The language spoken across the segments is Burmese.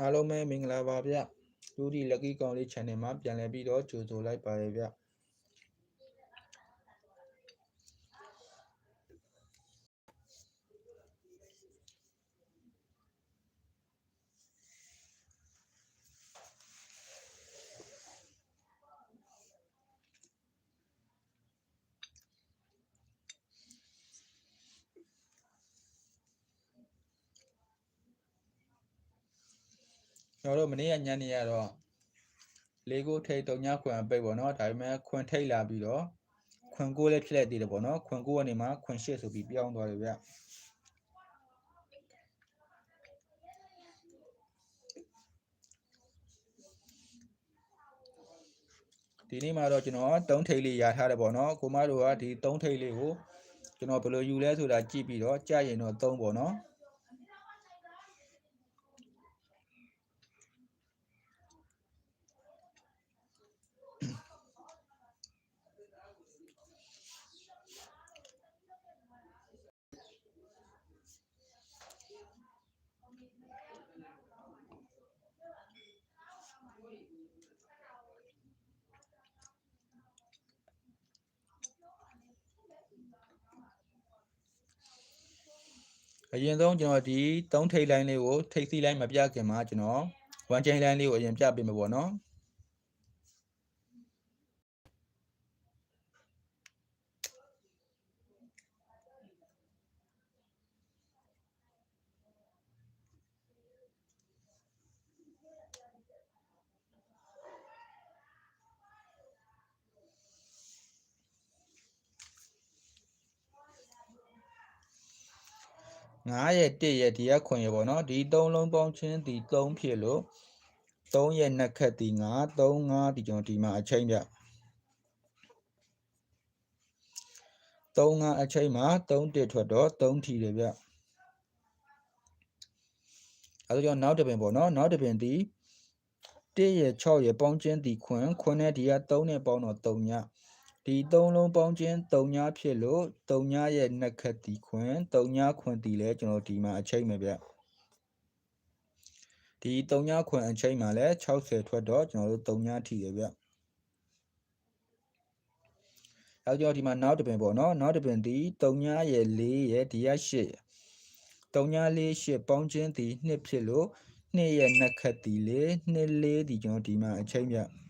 အားလုံးပဲမင်္ဂလာပါဗျလူဒီ lucky ကောင်လေး channel မှာပြန်လည်ပြီးတော့ကြိုဆိုလိုက်ပါရဗျ တော်တို့မနေ့ကညနေရတော့လေကိုထိတ်တုံညခွင်အပိတ်ပေါ့နော်ဒါပေမဲ့ခွင်ထိတ်လာပြီးတော့ခွင်ကိုလည်းဖြစ်လိုက်သေးတယ်ပေါ့နော်ခွင်ကိုကနေမှခွင်ရှစ်ဆိုပြီးပြောင်းသွားတယ်ဗျဒီနေ့မှာတော့ကျွန်တော်သုံးထိတ်လေးရထားတယ်ပေါ့နော်ကိုမတို့ကဒီသုံးထိတ်လေးကိုကျွန်တော်ဘယ်လိုယူလဲဆိုတာကြည့်ပြီးတော့ကြာရင်တော့သုံးပေါ့နော် အရင်ဆုံးကျွန်တော်ဒီသုံးထိပ်လိုင်းလေးကိုထိပ်စီးလိုင်းမပြခင်မှာကျွန်တော်ဝမ်ချိန်လိုင်းလေးကိုအရင်ပြပေးမှာပေါ့နော် 9ရဲ့1ရဲ့ဒီကခွန်ရပေါ့နော်ဒီ3လုံးပေါင်းချင်းဒီ3ဖြစ်လို့3ရဲ့နှစ်ခက်ဒီ9 3 5ဒီကျွန်တော်ဒီမှာအချိန်ပြ3 5အချိန်မှာ3တစ်ထွက်တော့3ထီတယ်ဗျအဲဒါကြောင့်နောက်တစ်ပင်ပေါ့နော်နောက်တစ်ပင်ဒီ1ရဲ့6ရဲ့ပေါင်းချင်းဒီခွန်ခွန်နဲ့ဒီက3နဲ့ပေါင်းတော့3ည ဒီ3လုံးပေါင်းချင်း3ညဖြစ်လို့3ညရဲ့နှစ်ခက်ဒီခွန်3ညခွန်ဒီလဲကျွန်တော်ဒီမှာအချိန်ပဲဗျဒီ3ညခွန်အချိန်မှာလဲ60ထွက်တော့ကျွန်တော်တို့3ညထိတယ်ဗျအဲကြောင့်ဒီမှာနောက်တစ်ပင်ပေါ့နော်နောက်တစ်ပင်ဒီ3ညရဲ့4ရဲ့ဒီက8ရဲ့3ည4 8ပေါင်းချင်းဒီ2ဖြစ်လို့2ရဲ့နှစ်ခက်ဒီလေ2 4ဒီကျွန်တော်ဒီမှာအချိန်ဗျ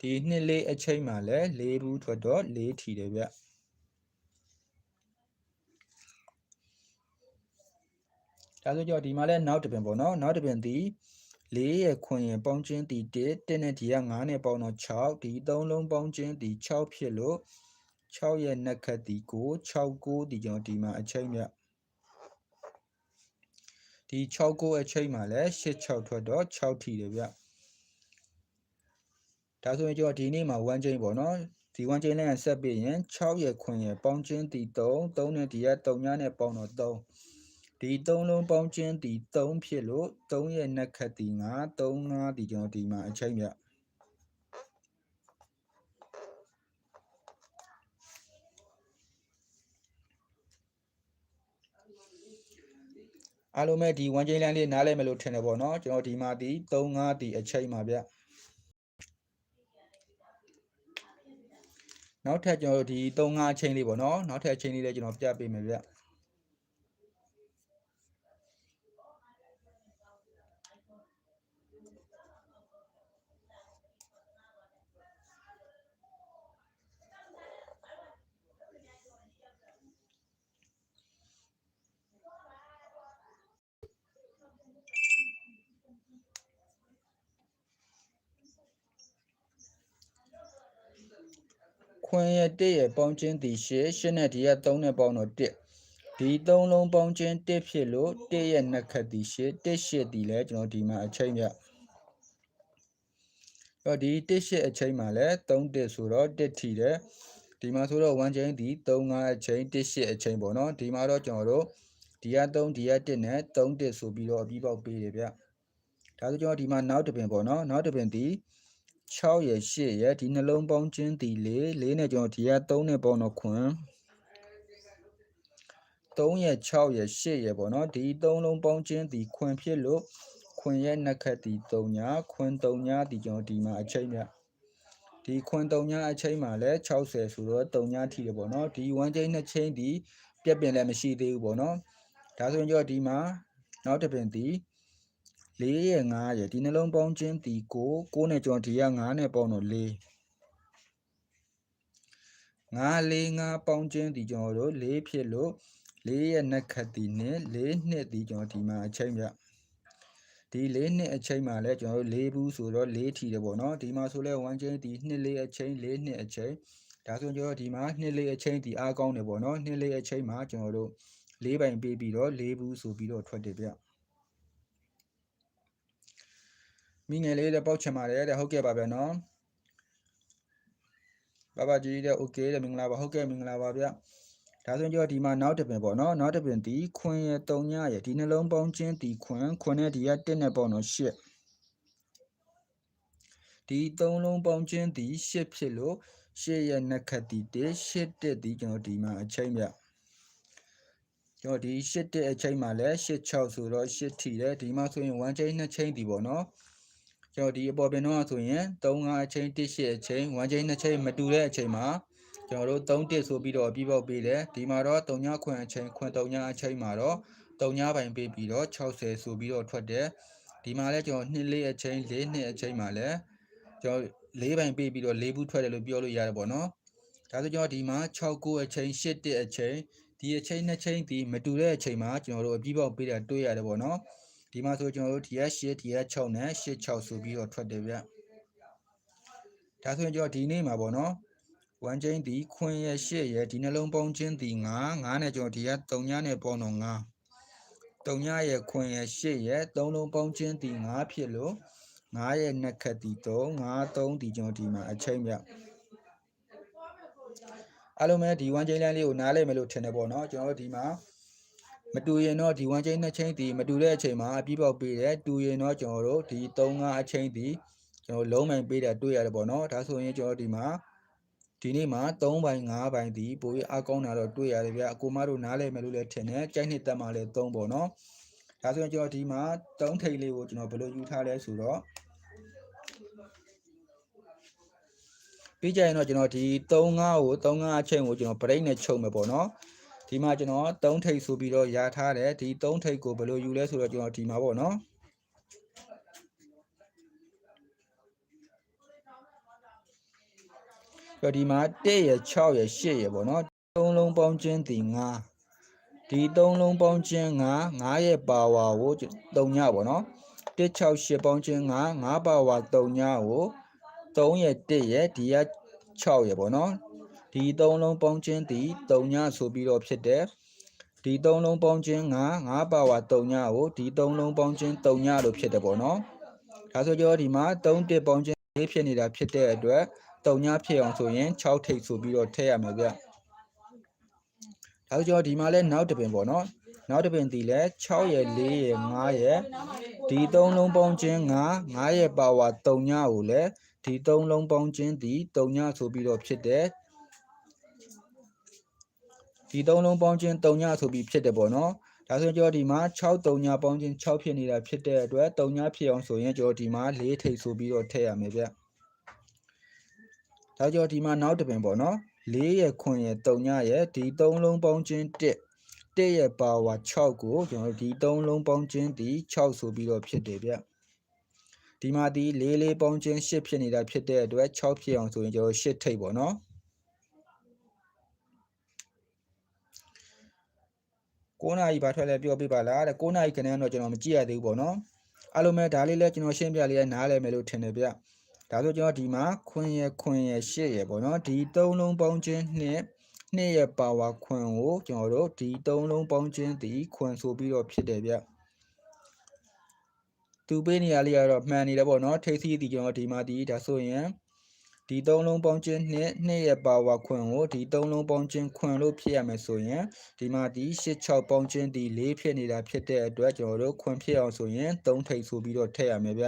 ဒီနှစ်လေးအချိန်မှာလဲ၄ဘူးထွက်တော့၄ထီတယ်ဗျဒါဆိုကြောဒီမှာလဲနောက်တစ်ပင်ပေါ့နော်နောက်တစ်ပင်ဒီ၄ရဲ့ခွင်ရင်ပေါင်းချင်းဒီ1 1နဲ့ဒီက9နဲ့ပေါင်းတော့6ဒီ3လုံးပေါင်းချင်းဒီ6ဖြစ်လို့6ရဲ့နှစ်ခက်ဒီ9 6 9ဒီကျွန်တော်ဒီမှာအချိန်မြဒီ6 9အချိန်မှာလဲ8 6ထွက်တော့6ထီတယ်ဗျ ဒါဆိုရင်ကျွန်တော်ဒီနေ့မှာ1 chain ပေါ့နော်ဒီ1 chain နဲ့ဆက်ပြီးရင်6ရဲ့ခွင်ရဲ့ပေါင်းချင်းဒီ3 3နဲ့ဒီက3ညနဲ့ပေါင်းတော့3ဒီ3လုံးပေါင်းချင်းဒီ3ဖြစ်လို့3ရဲ့နှက်ခတ်ဒီ9 3 5ဒီကျွန်တော်ဒီမှာအချိန်ပြအားလုံးပဲဒီ1 chain line လေးနားလည်မလို့ထင်တယ်ပေါ့နော်ကျွန်တော်ဒီမှာဒီ3 5ဒီအချိန်ပါဗျ နောက်ထပ်ကျွန်တော်တို့ဒီ3 5အချိန်လေးပေါ့နော်နောက်ထပ်အချိန်လေးလည်းကျွန်တော်ပြပေးမယ်ဗျ ခွင်ရဲ့1ရဲ့ပေါင်းချင်းဒီ8 8နဲ့ဒီက3နဲ့ပေါင်းတော့1ဒီ3လုံးပေါင်းချင်း1ဖြစ်လို့1ရဲ့နှစ်ခတ်ဒီ8 1 8ဒီလဲကျွန်တော်ဒီမှာအချိန်ပြတော့ဒီ1 8အချိန်မှာလဲ3 1ဆိုတော့1ထီတယ်ဒီမှာဆိုတော့1ချိန်ဒီ3 5အချိန်1 8အချိန်ပေါ့နော်ဒီမှာတော့ကျွန်တော်တို့ဒီက3ဒီက1နဲ့3 1ဆိုပြီးတော့အပြီးပေါက်ပေးတယ်ဗျဒါဆိုကျွန်တော်ဒီမှာနောက်တစ်ပင်ပေါ့နော်နောက်တစ်ပင်ဒီ 6ရယ်8ရယ်ဒီနှလုံးပေါင်းချင်းဒီ4 4နဲ့ကျွန်တော်ဒီက3နဲ့ပေါင်းတော့ခွန်း3ရဲ့6ရဲ့8ရဲ့ပေါ့နော်ဒီ3လုံးပေါင်းခြင်းဒီခွင်ဖြစ်လို့ခွင်ရဲ့နှစ်ခတ်ဒီ3ညာခွင်3ညာဒီကျွန်တော်ဒီမှာအချိန်မြဒီခွင်3ညာအချိန်မှာလဲ60ဆိုတော့3ညာထိတယ်ပေါ့နော်ဒီ1ချိန်2ချိန်ဒီပြက်ပြင်လည်းမရှိသေးဘူးပေါ့နော်ဒါဆိုရင်ကျွန်တော်ဒီမှာနောက်တစ်ပင်ဒီ 4ရဲ့5ရဲ့ဒီနှလုံးပေါင်းခြင်းဒီ9 9နဲ့ကျွန်တော်ဒီက9နဲ့ပေါင်းတော့4ငါလေးငါပေါင်းခြင်းဒီကျွန်တော်တို့၄ဖြစ်လို့၄ရဲ့နက်ခတ်ဒီနဲ့၄နှစ်ဒီကျွန်တော်ဒီမှာအချိန်ပြဒီ၄နှစ်အချိန်မှာလဲကျွန်တော်တို့၄ဘူးဆိုတော့၄ထီတယ်ပေါ့နော်ဒီမှာဆိုလဲ1ချင်းဒီနှစ်လေးအချိန်၄နှစ်အချိန်ဒါဆိုကျွန်တော်ဒီမှာနှစ်လေးအချိန်ဒီအားကောင်းတယ်ပေါ့နော်နှစ်လေးအချိန်မှာကျွန်တော်တို့၄ပိုင်ပေးပြီးတော့၄ဘူးဆိုပြီးတော့ထွက်တယ်ဗျ မိငယ်လေးလည်းပေါက်ချင်ပါတယ်တဲ့ဟုတ်ကဲ့ပါဗျာနော်ဘာဘာကြီးတဲ့ okay တဲ့မင်္ဂလာပါဟုတ်ကဲ့မင်္ဂလာပါဗျဒါဆိုရင်ကြောဒီမှာနောက်တစ်ပင်ပေါ့နော်နောက်တစ်ပင်ဒီခွင်ရ3ညရဒီနှလုံးပေါင်းချင်းဒီခွင်ခွင်နဲ့ဒီက1နဲ့ပေါ့နော်8ဒီ3လုံးပေါင်းချင်းဒီ8ဖြစ်လို့8ရဲ့နှစ်ခတ်ဒီ1 8တက်ဒီကျွန်တော်ဒီမှာအချိန်ပြကျွန်တော်ဒီ8တက်အချိန်မှာလဲ8 6ဆိုတော့8ထီတယ်ဒီမှာဆိုရင်1ချိန်2ချိန်ဒီပေါ့နော် ကျွန်တော်ဒီအပေါ်ပင်တော့ဆိုရင်3 5အချိန်1 8အချိန်1ချိန်2ချိန်မတူတဲ့အချိန်မှာကျွန်တော်တို့3တစ်ဆိုပြီးတော့အပြီးပေါက်ပေးတယ်ဒီမှာတော့3ညခွင်အချိန်ခွင်3ညအချိန်မှာတော့3ညပိုင်ပေးပြီးတော့60ဆိုပြီးတော့ထွက်တယ်ဒီမှာလည်းကျွန်တော်2လေးအချိန်4နှစ်အချိန်မှာလည်းကျွန်တော်4ပိုင်ပေးပြီးတော့4ဘူးထွက်တယ်လို့ပြောလို့ရတယ်ပေါ့နော်ဒါဆိုကျွန်တော်ဒီမှာ6 9အချိန်8တစ်အချိန်ဒီအချိန်2ချိန်ဒီမတူတဲ့အချိန်မှာကျွန်တော်တို့အပြီးပေါက်ပေးတာတွေ့ရတယ်ပေါ့နော် ဒီမှာဆိုကျွန်တော်တို့ဒီက8ဒီက6နဲ့8 6ဆိုပြီးတော့ထွက်တယ်ဗျဒါဆိုရင်ကျွန်တော်ဒီနေ့မှာပေါ့နော်1ချင်းဒီခွင်ရ8ရဒီနှလုံးပေါင်းချင်းဒီ9 9နဲ့ကျွန်တော်ဒီက3ညနဲ့ပေါင်းတော့9 3ညရဲ့ခွင်ရ8ရ3လုံးပေါင်းချင်းဒီ9ဖြစ်လို့9ရဲ့နှစ်ခတ်ဒီ3 9 3ဒီကျွန်တော်ဒီမှာအချိန်ပြအလုံးမဲ့ဒီ1ချင်းလမ်းလေးကိုနားလည်မယ်လို့ထင်တယ်ပေါ့နော်ကျွန်တော်တို့ဒီမှာ မတူရင်တော့ဒီ1ချိန်2ချိန်ဒီမတူတဲ့အချိန်မှာအပြီးပေါက်ပေးတယ်တူရင်တော့ကျွန်တော်တို့ဒီ3 5အချိန်ဒီကျွန်တော်လုံးမိုင်ပေးတာတွေ့ရတယ်ပေါ့နော်ဒါဆိုရင်ကျွန်တော်ဒီမှာဒီနေ့မှာ3ပိုင်း5ပိုင်းဒီပိုပြီးအကောင်းတာတော့တွေ့ရတယ်ဗျအကိုမတို့နားလည်မယ်လို့လည်းထင်တယ်ကြိုက်နှစ်တက်မှလည်း3ပေါ့နော်ဒါဆိုရင်ကျွန်တော်ဒီမှာ3ထိပ်လေးကိုကျွန်တော်ဘယ်လိုယူထားလဲဆိုတော့ပြီးကြရင်တော့ကျွန်တော်ဒီ35ကို35အချိန်ကိုကျွန်တော် break နဲ့ချုပ်မယ်ပေါ့နော် ဒီမှာကျွန်တော်3ထိပ်ဆိုပြီးတော့ရာထားတယ်ဒီ3ထိပ်ကိုဘယ်လိုယူလဲဆိုတော့ကျွန်တော်ဒီမှာပေါ့နော်တော့ဒီမှာ1ရ6ရ8ရပေါ့နော်3လုံးပေါင်းခြင်းဒီ9ဒီ3လုံးပေါင်းခြင်း9 9ရဲ့ပါဝါကို3ညပေါ့နော်1 6 8ပေါင်းခြင်း9 9ပါဝါ3ညကို3ရ1ရဒီက6ရပေါ့နော် ဒီ3လုံးပေါင်းခြင်းဒီ3ညဆိုပြီးတော့ဖြစ်တယ်ဒီ3လုံးပေါင်းခြင်း9 9ပါဝါ3ညကိုဒီ3လုံးပေါင်းခြင်း3ညလို့ဖြစ်တယ်ပေါ့နော်ဒါဆိုကြောဒီမှာ3တစ်ပေါင်းခြင်းလေးဖြစ်နေတာဖြစ်တဲ့အတွက်တုံညဖြစ်အောင်ဆိုရင်6ထိပ်ဆိုပြီးတော့ထည့်ရမယ်ဗျဒါဆိုကျွန်တော်ဒီမှာလဲနောက်တစ်ပင်ပေါ့နော်နောက်တစ်ပင်ဒီလဲ6ရဲ့4ရဲ့5ရဲ့ဒီ3လုံးပေါင်းခြင်း9 9ရဲ့ပါဝါ3ညကိုလဲဒီ3လုံးပေါင်းခြင်းဒီ3ညဆိုပြီးတော့ဖြစ်တယ် ဒီ3လုံးပေါင်းခြင်း3ညဆိုပြီးဖြစ်တယ်ပေါ့နော်ဒါဆိုကျွန်တော်ဒီမှာ6 3ညပေါင်းခြင်း6ဖြစ်နေတာဖြစ်တဲ့အတွက်3ညဖြစ်အောင်ဆိုရင်ကျွန်တော်ဒီမှာ4ထိပ်ဆိုပြီးတော့ထည့်ရမယ်ဗျဒါကြောင့်ဒီမှာနောက်တစ်ပင်ပေါ့နော်၄ရဲ့ခွင်ရဲ့၃ညရဲ့ဒီ၃လုံးပေါင်းခြင်း1 1ရဲ့ပါဝါ6ကိုကျွန်တော်ဒီ၃လုံးပေါင်းခြင်းဒီ6ဆိုပြီးတော့ဖြစ်တယ်ဗျဒီမှာဒီ၄လေးပေါင်းခြင်း8ဖြစ်နေတာဖြစ်တဲ့အတွက်6ဖြစ်အောင်ဆိုရင်ကျွန်တော်8ထိပ်ပေါ့နော် 9နာရီဘာထွက်လဲပြောပြပါလားတဲ့9နာရီခဏတော့ကျွန်တော်မကြည့်ရသေးဘူးပေါ့နော်အားလုံးပဲဒါလေးလဲကျွန်တော်ရှင်းပြလေးနားလည်မယ်လို့ထင်တယ်ဗျဒါဆိုကျွန်တော်ဒီမှာခွင်ရခွင်ရရှစ်ရပေါ့နော်ဒီသုံးလုံးပေါင်းခြင်းနှစ်နှစ်ရပါဝါခွင်ကိုကျွန်တော်တို့ဒီသုံးလုံးပေါင်းခြင်းဒီခွင်ဆိုပြီးတော့ဖြစ်တယ်ဗျသူပေးနေရလေးကတော့မှန်နေတယ်ပေါ့နော်ထိပ်စီးဒီကျွန်တော်ဒီမှာဒီဒါဆိုရင် ဒီသုံးလုံးပေါင်းခြင်းနှစ်နှစ်ရပါဝါခွင်ကိုဒီသုံးလုံးပေါင်းခြင်းခွင်လို့ဖြစ်ရမယ်ဆိုရင်ဒီမှာဒီ86ပေါင်းခြင်းဒီ4ဖြစ်နေတာဖြစ်တဲ့အတွက်ကျွန်တော်တို့ခွင်ဖြစ်အောင်ဆိုရင်3ထိပ်ဆိုပြီးတော့ထည့်ရမယ်ဗျ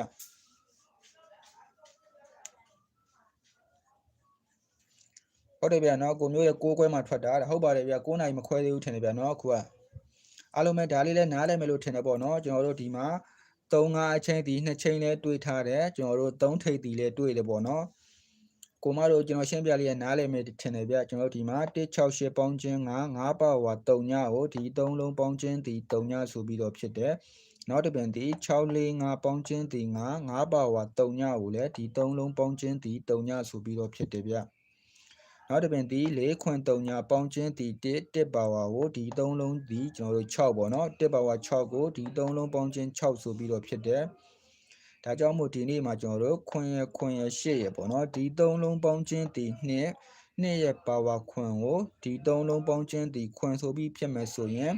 ဟုတ်တယ်ဗျာနော်ကိုမျိုးရဲ့6ခွဲမှာထွက်တာတဲ့ဟုတ်ပါတယ်ဗျာ9နိုင်မခွဲသေးဘူးထင်တယ်ဗျာနော်အခုကအားလုံးပဲဒါလေးလဲနားလဲမယ်လို့ထင်တယ်ပေါ့နော်ကျွန်တော်တို့ဒီမှာ3 5အချိန်ဒီ2ချိန်လဲတွေးထားတယ်ကျွန်တော်တို့3ထိပ်ဒီလဲတွေးတယ်ပေါ့နော် ကိုမတို့ကျွန်တော်ရှင်းပြလေးရနားလည်မယ်ထင်တယ်ဗျကျွန်တော်ဒီမှာ168ပေါင်းချင်း9 9ပါဝါ3ညကိုဒီ3လုံးပေါင်းချင်းဒီ3ညဆိုပြီးတော့ဖြစ်တယ်နောက်တစ်ပြန်ဒီ645ပေါင်းချင်းဒီ9 9ပါဝါ3ညကိုလည်းဒီ3လုံးပေါင်းချင်းဒီ3ညဆိုပြီးတော့ဖြစ်တယ်ဗျနောက်တစ်ပြန်ဒီ4ခွန်3ညပေါင်းချင်းဒီ1 1ပါဝါကိုဒီ3လုံးဒီကျွန်တော်တို့6ပေါ့နော်1ပါဝါ6ကိုဒီ3လုံးပေါင်းချင်း6ဆိုပြီးတော့ဖြစ်တယ် ဒါကြောင့်မို့ဒီနေ့မှာကျွန်တော်တို့ခွင်ရခွင်ရရှစ်ရပေါ့နော်ဒီသုံးလုံးပေါင်းခြင်းဒီနှစ်နှစ်ရဲ့ပါဝါခွင်ကိုဒီသုံးလုံးပေါင်းခြင်းဒီခွင်ဆိုပြီးဖြစ်မယ်ဆိုရင်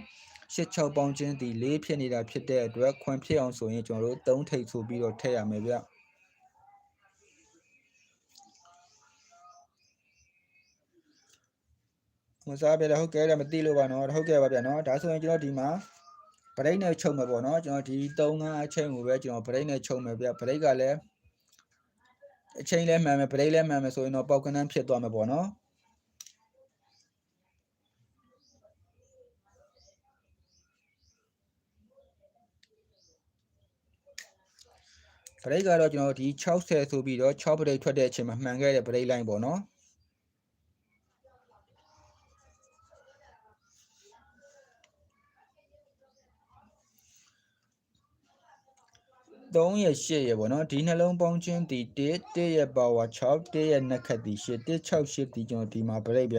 ရှစ်6ပေါင်းခြင်းဒီ၄ဖြစ်နေတာဖြစ်တဲ့အတွက်ခွင်ဖြစ်အောင်ဆိုရင်ကျွန်တော်တို့3ထိပ်ဆိုပြီးတော့ထည့်ရမယ်ဗျမစားပြတယ်ဟုတ်ကဲ့တယ်မသိလို့ပါနော်ဟုတ်ကဲ့ပါဗျာနော်ဒါဆိုရင်ကျွန်တော်ဒီမှာ ဗရိတ်နဲ့ချုပ်မယ်ပေါ့နော်ကျွန်တော်ဒီ3 5အချိန်ကိုပဲကျွန်တော်ဗရိတ်နဲ့ချုပ်မယ်ဗျဗရိတ်ကလည်းအချိန်လဲမှန်မယ်ဗရိတ်လဲမှန်မယ်ဆိုရင်တော့ပေါက်ကနန်းဖြစ်သွားမှာပေါ့နော်ဗရိတ်ကတော့ကျွန်တော်ဒီ60ဆိုပြီးတော့6ဗရိတ်ထွက်တဲ့အချိန်မှာမှန်ခဲ့တဲ့ဗရိတ်လိုင်းပေါ့နော် 3ရဲ့8ရဲ့ပေါ့နော်ဒီနှလုံးပေါင်းခြင်းဒီ1 1ရဲ့ power 6 1ရဲ့နှက်ခတ်ဒီ8 1 6 8ဒီကျွန်တော်ဒီမှာ break ပြ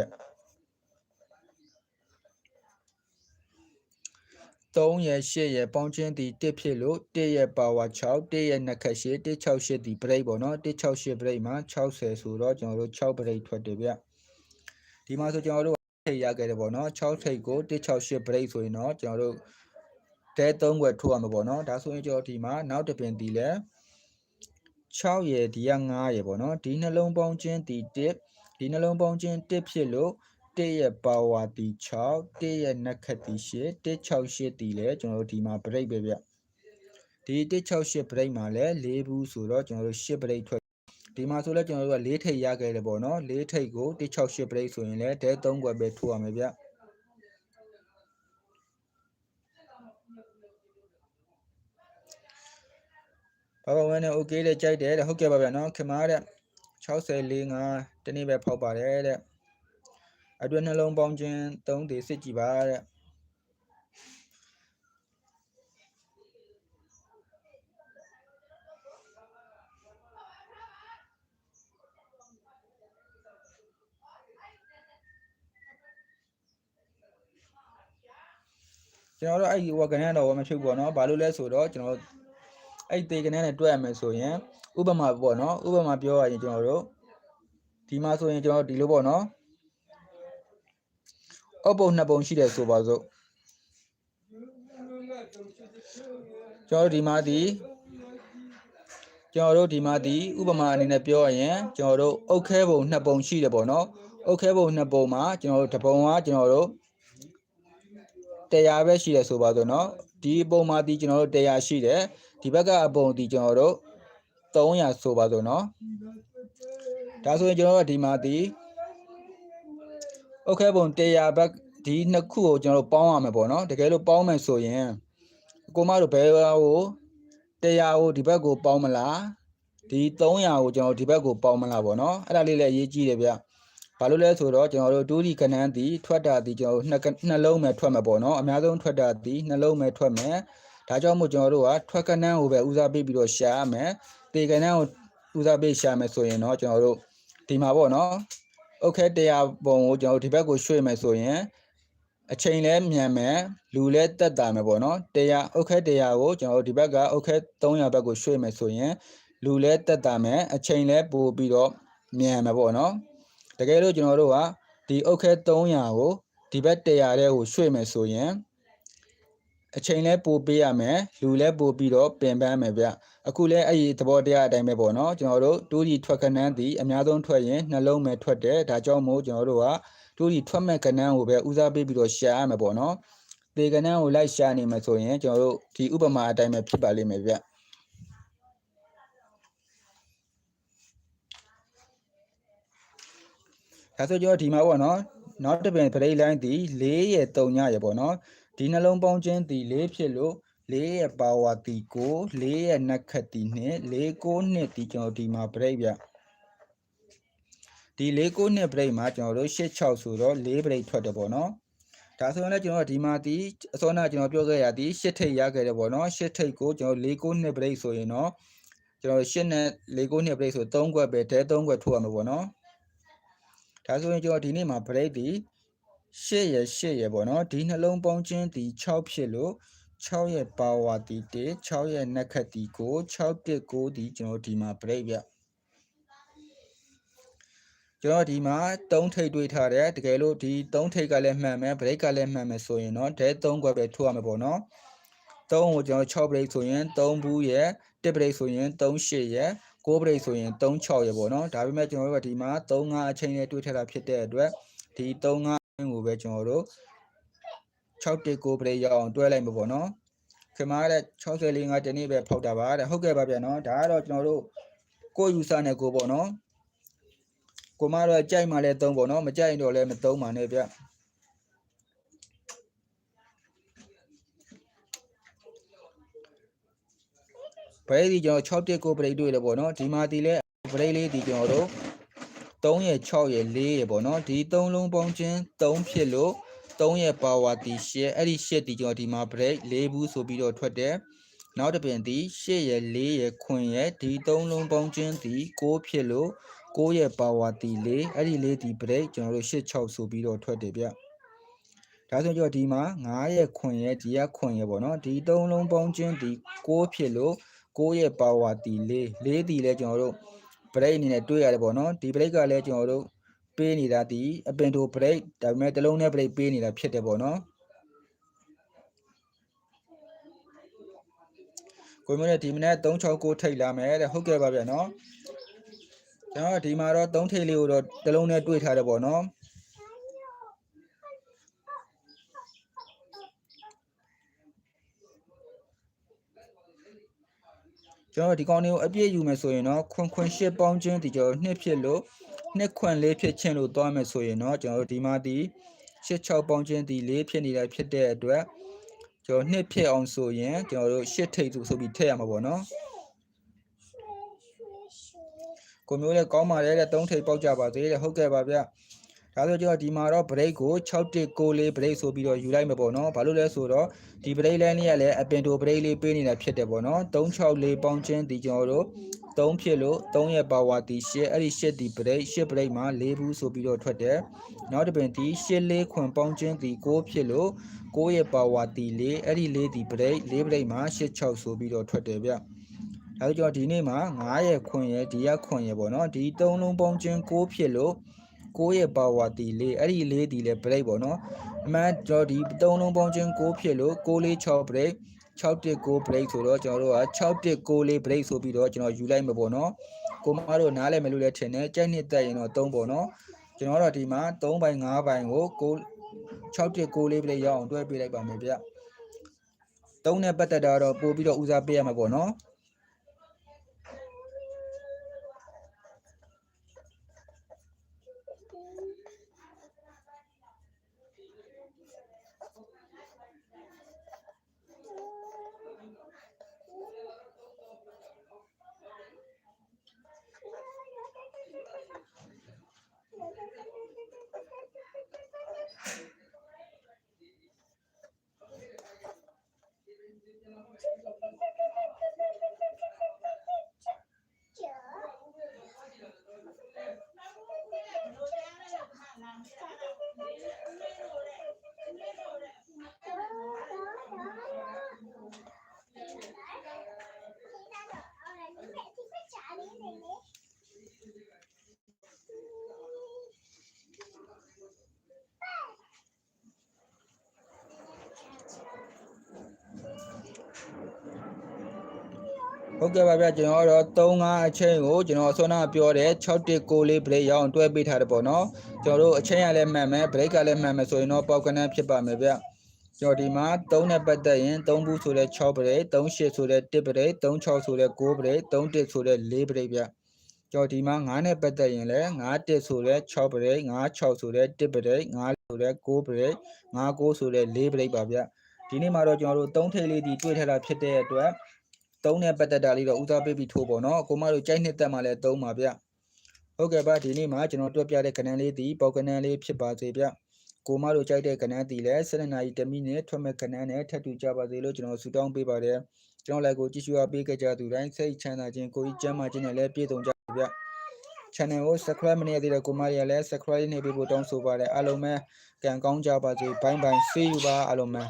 3ရဲ့8ရဲ့ပေါင်းခြင်းဒီ1ဖြစ်လို့1ရဲ့ power 6 1ရဲ့နှက်ခတ်8 1 6 8ဒီ break ပေါ့နော်1 6 8 break မှာ60ဆိုတော့ကျွန်တော်တို့6 break ထွက်တယ်ဗျဒီမှာဆိုကျွန်တော်တို့ထိတ်ရခဲ့တယ်ပေါ့နော်6ထိတ်ကို1 6 8 break ဆိုရင်တော့ကျွန်တော်တို့ တဲ3ခွက်ထိုးရမှာပေါ့နော်ဒါဆိုရင်ကျွန်တော်ဒီမှာနောက်တစ်ပင်ဒီလဲ6ရယ်ဒီက9ရယ်ပေါ့နော်ဒီနှလုံးပေါင်းခြင်းဒီ1ဒီနှလုံးပေါင်းခြင်း1ဖြစ်လို့1ရဲ့ power ဒီ6 1ရဲ့နှက်ခတ်ဒီ8 168ဒီလဲကျွန်တော်တို့ဒီမှာ break ပဲဗျဒီ168 break မှာလဲ၄ဘူးဆိုတော့ကျွန်တော်တို့8 break ထွက်ဒီမှာဆိုလဲကျွန်တော်တို့က၄ထိပ်ရခဲ့တယ်ပေါ့နော်၄ထိပ်ကို168 break ဆိုရင်လဲတဲ3ခွက်ပဲထိုးရမယ်ဗျ ဘာဘာဝန်းနဲ့ okay တဲ့ကြိုက်တယ်တဲ့ဟုတ်ကဲ့ပါဗျာနော်ခင်မားတဲ့6445တနေ့ပဲဖောက်ပါတယ်တဲ့အတွင်းနှလုံးပေါင်းခြင်း3တေစစ်ကြည့်ပါတဲ့ကျွန်တော်တို့အဲ့ဒီဝက်ကနေတော့မဖြစ်ဘူးပေါ့နော်ဘာလို့လဲဆိုတော့ကျွန်တော် အဲ့ဒီတေကနေနဲ့တွက်ရမယ်ဆိုရင်ဥပမာပေါ့နော်ဥပမာပြောရရင်ကျွန်တော်တို့ဒီမှာဆိုရင်ကျွန်တော်ဒီလိုပေါ့နော်အုပ်ပုံနှစ်ပုံရှိတယ်ဆိုပါစို့ကျွန်တော်တို့ဒီမှာဒီကျွန်တော်တို့ဒီမှာဒီဥပမာအနေနဲ့ပြောရရင်ကျွန်တော်တို့အုတ်ခဲပုံနှစ်ပုံရှိတယ်ပေါ့နော်အုတ်ခဲပုံနှစ်ပုံမှာကျွန်တော်တို့တစ်ပုံကကျွန်တော်တို့100ပဲရှိတယ်ဆိုပါစို့နော်ဒီပုံမှာဒီကျွန်တော်တို့100ရှိတယ် ဒီဘက်ကအပုံဒီကျွန်တော်တို့300ဆိုပါစို့နော်ဒါဆိုရင်ကျွန်တော်တို့ဒီမှာဒီโอเคပုံ100ဘက်ဒီနှစ်ခုကိုကျွန်တော်တို့ပေါင်းရမယ်ပေါ့နော်တကယ်လို့ပေါင်းမယ်ဆိုရင်ကိုမတို့ဘယ်ဟို100ကိုဒီဘက်ကိုပေါင်းမလားဒီ300ကိုကျွန်တော်ဒီဘက်ကိုပေါင်းမလားပေါ့နော်အဲ့ဒါလေးလည်းအရေးကြီးတယ်ဗျဘာလို့လဲဆိုတော့ကျွန်တော်တို့တူးဒီကနန်းဒီထွက်တာဒီကျွန်တော်တို့နှစ်နှလုံးပဲထွက်မှာပေါ့နော်အများဆုံးထွက်တာဒီနှလုံးပဲထွက်မယ် ဒါကြောင့်မို့ကျွန်တော်တို့ကထွက်ကနန်းကိုပဲဦးစားပေးပြီးတော့ရှာရမယ်တေကနန်းကိုဦးစားပေးရှာမယ်ဆိုရင်တော့ကျွန်တော်တို့ဒီမှာပေါ့နော်အုတ်ခဲတရားပုံကိုကျွန်တော်တို့ဒီဘက်ကိုရွှေ့မယ်ဆိုရင်အချိန်လဲမြန်မယ်လူလဲတက်တာမယ်ပေါ့နော်တရားအုတ်ခဲတရားကိုကျွန်တော်တို့ဒီဘက်က အုတ်ခဲ300ဘက်ကိုရွှေ့မယ်ဆိုရင်လူလဲတက်တာမယ်အချိန်လဲပိုပြီးတော့မြန်မယ်ပေါ့နော်တကယ်လို့ကျွန်တော်တို့ကဒီအုတ်ခဲ300ကိုဒီဘက်100တဲ့ကိုရွှေ့မယ်ဆိုရင် အချိန်လဲပိုပေးရမယ်လူလဲပိုပြီးတော့ပင်ပန်းမယ်ဗျအခုလဲအဲ့ဒီသဘောတရားအတိုင်းပဲပေါ့နော်ကျွန်တော်တို့တူးဒီထွက်ကနန်းသည်အများဆုံးထွက်ရင်နှလုံးပဲထွက်တယ်ဒါကြောင့်မို့ကျွန်တော်တို့ကတူးဒီထွက်မဲ့ကနန်းကိုပဲဦးစားပေးပြီးတော့ရှာရမယ်ပေါ့နော်တေကနန်းကိုလိုက်ရှာနေမှာဆိုရင်ကျွန်တော်တို့ဒီဥပမာအတိုင်းပဲဖြစ်ပါလိမ့်မယ်ဗျဒါဆိုကျွန်တော်ဒီမှာပေါ့နော် နောက်တစ်ပင် break line ဒီ4ရဲ့3ညရဲ့ပေါ့နော် ဒီနှလုံးပေါင်းခြင်းဒီ4ဖြစ်လို့4ရဲ့ power ဒီ9 4ရဲ့နှက်ခတ်ဒီ2 4 9နှစ်ဒီကျွန်တော်ဒီမှာ break ဗျဒီ4 9နှစ် break မှာကျွန်တော်တို့8 6ဆိုတော့4 break ထွက်တယ်ပေါ့နော်ဒါဆိုရင်လည်းကျွန်တော်ဒီမှာဒီအစောနာကျွန်တော်ပြောခဲ့ရသည်8ထိပ်ရခဲ့တယ်ပေါ့နော်8ထိပ်ကိုကျွန်တော်4 9နှစ် break ဆိုရင်တော့ကျွန်တော်8နဲ့4 9နှစ် break ဆို3ခွက်ပဲတဲ3ခွက်ထိုးရမှာပေါ့နော်ဒါဆိုရင်ကျွန်တော်ဒီနေ့မှာ break ဒီ 8ရယ်8ရယ်ပေါ့နော်ဒီနှလုံးပေါင်းခြင်းဒီ6ဖြစ်လို့6ရဲ့ power ဒီ1 6ရဲ့နှက်ခတ်ဒီ9 6တက်9ဒီကျွန်တော်ဒီမှာ break ဗျကျွန်တော်ဒီမှာ3ထိပ်တွေးထားတယ်တကယ်လို့ဒီ3ထိပ်ကလည်းမှန်မယ် break ကလည်းမှန်မယ်ဆိုရင်တော့ဒဲ3ခွက်ပဲထိုးရမှာပေါ့နော်3ကိုကျွန်တော်6 break ဆိုရင်3ဘူးရဲ့1 break ဆိုရင်3 8ရဲ့6 break ဆိုရင်3 6ရဲ့ပေါ့နော်ဒါပေမဲ့ကျွန်တော်တို့ကဒီမှာ3 5အချိန်နဲ့တွေးထားတာဖြစ်တဲ့အတွက်ဒီ3 5 ကိုပဲကျွန်တော်တို့6တက်9 break ရအောင်တွဲလိုက်မှာပေါ့နော်ခင်ဗျားတဲ့64 5တနေ့ပဲဖောက်တာပါတဲ့ဟုတ်ကဲ့ပါဗျာနော်ဒါကတော့ကျွန်တော်တို့ကိုယူဆနဲ့ကိုပေါ့နော်ကိုမတော့ကြိုက်မှလည်းသုံးပေါ့နော်မကြိုက်တော့လည်းမသုံးပါနဲ့ဗျဘရိတ်ဒီကျွန်တော်6တက်ကိုဘရိတ်တွေ့တယ်ပေါ့နော်ဒီမှာဒီလဲဘရိတ်လေးဒီကျွန်တော်တို့ 3ရဲ့6ရဲ့4ရဲ့ပေါ့နော်ဒီ3လုံးပေါင်းခြင်း3ဖြစ်လို့3ရဲ့ power ဒီ8အဲ့ဒီ8ဒီကျွန်တော်ဒီမှာ break 4ဘူးဆိုပြီးတော့ထွက်တယ်နောက်တစ်ပင်ဒီ8ရဲ့4ရဲ့ခွင်ရဲ့ဒီ3လုံးပေါင်းခြင်းဒီ6ဖြစ်လို့6ရဲ့ power ဒီ4အဲ့ဒီ4ဒီ break ကျွန်တော်တို့8 6ဆိုပြီးတော့ထွက်တယ်ဗျဒါဆိုကျွန်တော်ဒီမှာ9ရဲ့ခွင်ရဲ့ဒီကခွင်ရဲ့ပေါ့နော်ဒီ3လုံးပေါင်းခြင်းဒီ6ဖြစ်လို့6ရဲ့ power ဒီ4 4ဒီလဲကျွန်တော်တို့ break အနေနဲ့တွေးရတယ်ပေါ့နော်ဒီ break ကလည်းကျွန်တော်တို့ပေးနေတာဒီအပင်တို break ဒါပေမဲ့တစ်လုံးနဲ့ break ပေးနေတာဖြစ်တယ်ပေါ့နော်ကိုမျိုးနဲ့ဒီမနေ့369ထိတ်လာမယ်တဲ့ဟုတ်ကဲ့ပါဗျာနော်ကျွန်တော်ဒီမှာတော့3ထိတ်လေးကိုတော့တစ်လုံးနဲ့တွေးထားတယ်ပေါ့နော် ကျွန်တော်ဒီကောင်းလေးကိုအပြည့်ယူမယ်ဆိုရင်တော့ခွန်ခွန်ရှစ်ပေါင်းချင်းဒီကျွန်တော်နှစ်ဖြစ်လို့နှစ်ခွန်လေးဖြစ်ချင်းလို့သွားမယ်ဆိုရင်တော့ကျွန်တော်ဒီမှာဒီရှစ်6ပေါင်းချင်းဒီလေးဖြစ်နေတာဖြစ်တဲ့အတွက်ကျွန်တော်နှစ်ဖြစ်အောင်ဆိုရင်ကျွန်တော်တို့ရှစ်ထိပ်ဆိုပြီးထည့်ရမှာပေါ့နော်ကိုမျိုးလည်းကောင်းပါတယ်တဲ့3ထိပ်ပေါက်ကြပါသေးတယ်ဟုတ်ကဲ့ပါဗျ ဒါဆိုကျွန်တော်ဒီမှာတော့ break ကို6တစ်6လေး break ဆိုပြီးတော့ယူလိုက်မှာပေါ့နော်ဘာလို့လဲဆိုတော့ဒီ break လဲနေရလဲအပင်တို break လေးပေးနေတာဖြစ်တယ်ပေါ့နော်364ပေါင်းချင်းဒီကျွန်တော်တို့3ဖြစ်လို့3ရဲ့ power ဒီ8အဲ့ဒီ8ဒီ break 8 break မှာ4ဘူးဆိုပြီးတော့ထွက်တယ်နောက်တစ်ပင်ဒီ8လေးခွန်ပေါင်းချင်းဒီ9ဖြစ်လို့9ရဲ့ power ဒီ4အဲ့ဒီ4ဒီ break 4 break မှာ8 6ဆိုပြီးတော့ထွက်တယ်ဗျဒါကြောင့်ဒီနေ့မှာ9ရဲ့ခွန်ရဲ့ဒီရခွန်ရဲ့ပေါ့နော်ဒီ3လုံးပေါင်းချင်း9ဖြစ်လို့ 6ရဲ့ power ဒီ4အဲ့ဒီ4ဒီလဲ break ပေါ့နော်အမှန်ကျွန်တော်ဒီ3လုံးပေါင်းချင်း6ဖြစ်လို့6လေး6 break 6တစ်6 break ဆိုတော့ကျွန်တော်တို့က6တစ်6လေး break ဆိုပြီးတော့ကျွန်တော်ယူလိုက်မှာပေါ့နော်ကိုမတို့နားလည်မယ်လို့လည်းထင်တယ်ကြိုက်နှစ်တက်ရင်တော့3ပေါ့နော်ကျွန်တော်တို့ဒီမှာ3ပိုင်း5ပိုင်းကို6 6တစ်6လေး break ရအောင်တွဲပေးလိုက်ပါမယ်ဗျ3နဲ့ပတ်သက်တာတော့ပို့ပြီးတော့ဦးစားပေးရမှာပေါ့နော် Gracias. ဟုတ်ကဲ့ပါဗျကျွန်တော်တော့3 5အချိန်ကိုကျွန်တော်ဆောနာပြောတယ်6တစ်6လေး break ရအောင်တွဲပေးထားတယ်ပေါ့နော်ကျွန်တော်တို့အချိန်ရလည်းမှန်မယ် break ကလည်းမှန်မယ်ဆိုရင်တော့ပေါက်ကနန်းဖြစ်ပါမယ်ဗျကျွန်တော်ဒီမှာ3နဲ့ပတ်သက်ရင်3ဘူးဆိုတဲ့6 break 3 8ဆိုတဲ့1 break 3 6ဆိုတဲ့9 break 3 1ဆိုတဲ့4 break ဗျကျွန်တော်ဒီမှာ9နဲ့ပတ်သက်ရင်လည်း9တက်ဆိုတဲ့6ပရိတ်9 6ဆိုတဲ့1ပရိတ်9ဆိုတဲ့9ပရိတ်9 9ဆိုတဲ့4ပရိတ်ပါဗျဒီနေ့မှာတော့ကျွန်တော်တို့3ထိပ်လေးဒီတွေ့ထားတာဖြစ်တဲ့အတွက် 3နဲ့ပတ်သက်တာလေးတော့ဦးစားပေးပြီးထိုးပေါ့နော်ကိုမတို့ကြိုက်နှစ်သက်မှလည်း3ပါဗျဟုတ်ကဲ့ပါဒီနေ့မှာကျွန်တော်တွက်ပြတဲ့ကဏ္ဍလေးဒီပေါက်ကဏ္ဍလေးဖြစ်ပါစေဗျကိုမတို့ကြိုက်တဲ့ကဏ္ဍတီလဲ7နာရီ10မိနစ်ထွက်မဲ့ကဏ္ဍနဲ့ထပ်တူကြပါစေလို့ကျွန်တော်ဆုတောင်းပေးပါတယ်ကျွန်တော်လည်းကိုကြည့်ရှုအားပေးကြကြသူတိုင်းစိတ်ချမ်းသာခြင်းကိုယ်ကြီးကျန်းမာခြင်းနဲ့လည်းပြည့်စုံကြပါဗျ channel ကို subscribe မနေရသေးတဲ့ကိုမရီကလည်း subscribe နေပေးဖို့တောင်းဆိုပါတယ်အားလုံးပဲကံကောင်းကြပါစေဘိုင်းဘိုင်း see you ပါအားလုံးပဲ